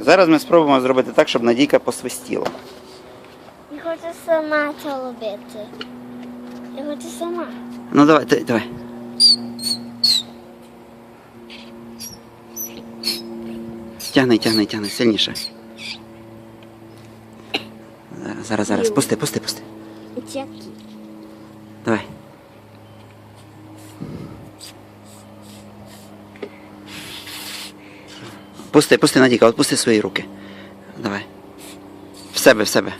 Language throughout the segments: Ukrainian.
Так, зараз ми спробуємо зробити так, щоб Надійка посвистіла. Я хочу сама це робити. Я хочу сама. Ну давай, дай- давай. Тягни, тягни, тягни, сильніше. Зараз, зараз, зараз. Пусти, пусти, пусти. Давай. Пусти, пусти, Надіка, от пусти свої руки. Давай. В себе, в себе.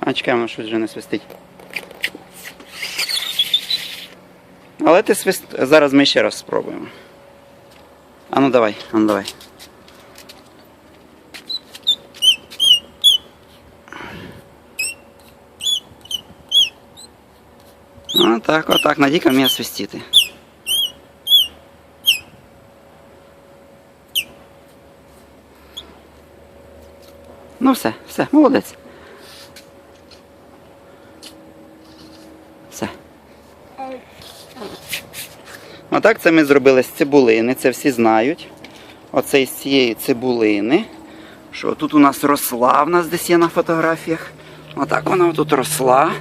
А, чекаємо, що вже не свистить. Але ти свист. Зараз ми ще раз спробуємо. А ну давай, ну давай. Отак, Надіка вміє свистіти. Ну все, все, молодець. Все. Отак це ми зробили з цибулини, це всі знають. Оце із цієї цибулини. Що тут у нас росла, в нас десь є на фотографіях. Отак вона тут росла.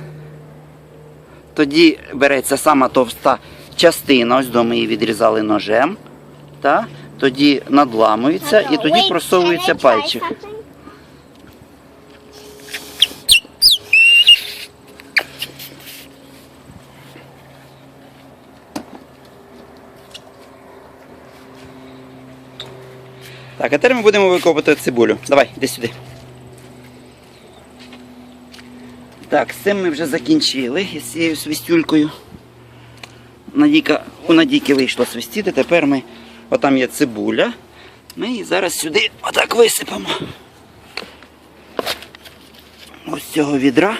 Тоді береться сама товста частина, ось до ми її відрізали ножем. Та? Тоді надламується і тоді просовується пальчик. Так, а тепер ми будемо викопати цибулю. Давай, іди сюди. Так, з цим ми вже закінчили із цією свистюлькою. Надійка, у Надійки вийшло свистіти, тепер ми, отам є цибуля. Ми її зараз сюди отак висипемо. Ось з цього відра.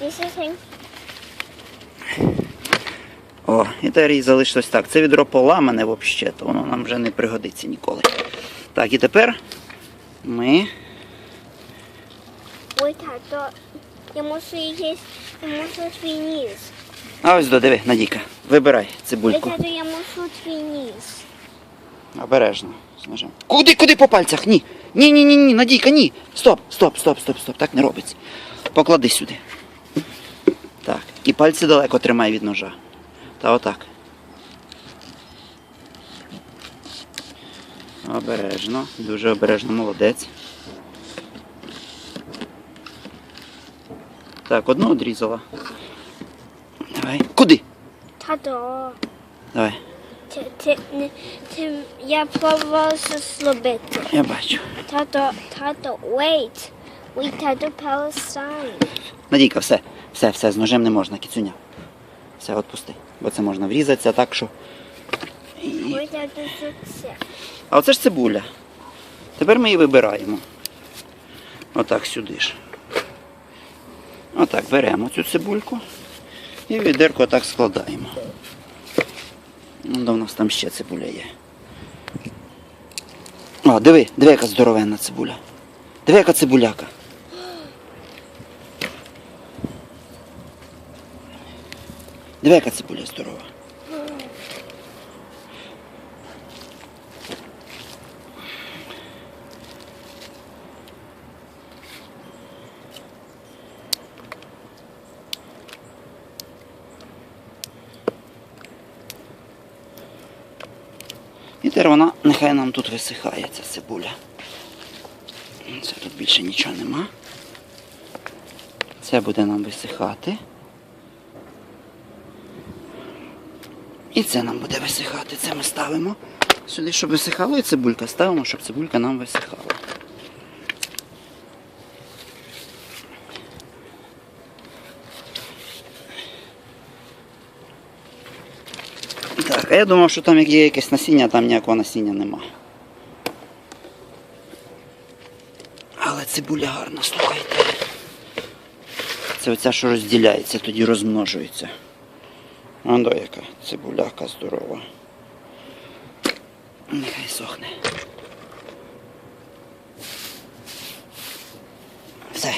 This is him. О, і тепер їй залишилось так. Це відро поламане взагалі, то воно нам вже не пригодиться ніколи. Так, і тепер ми. Ой, тато. Я мушу якийсь, я мушу твій ніс. А ось додиви, Надійка, вибирай Ой, цибульку. тато, я мушу твій ніс. Обережно. ножем. Куди, куди по пальцях? Ні. Ні, ні, ні, ні, Надійка, ні. Стоп, стоп, стоп, стоп, стоп. Так не робиться. Поклади сюди. Так. І пальці далеко тримай від ножа. Та отак. Обережно, дуже обережно, молодець. Так, одну одрізала. Давай. Куди? Тато. Давай, Ти, ти, не- ти, я пробувала це зробити. я бачу. Тато, тато, wait. Wait, тато, Palestine. Надійка, все, все, все, з ножем не можна, кіцюня. Все, відпусти. Бо це можна врізатися так, що. І... А оце ж цибуля. Тепер ми її вибираємо. Отак сюди ж. Отак беремо цю цибульку і відерку отак складаємо. Ну, у нас там ще цибуля є. О, диви, диви, яка здоровенна цибуля. Диви, яка цибуляка. Диви, яка цибуля здорова. І тепер вона нехай нам тут висихає, ця цибуля. Це тут більше нічого нема. Це буде нам висихати. І це нам буде висихати. Це ми ставимо сюди, щоб висихало, і цибулька ставимо, щоб цибулька нам висихала. Так, а я думав, що там є якесь насіння, там ніякого насіння нема. Але цибуля гарна, слухайте. Це оця, що розділяється, тоді розмножується. Ондо яка цибуляка здорова. Нехай сохне. Все.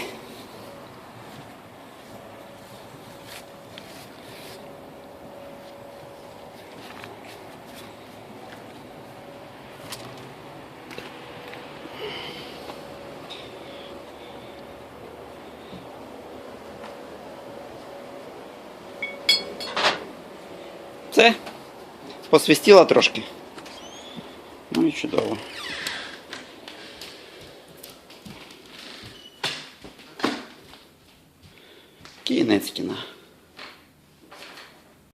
Все. Посвистіла трошки. Ну і чудово. Кінець кіна.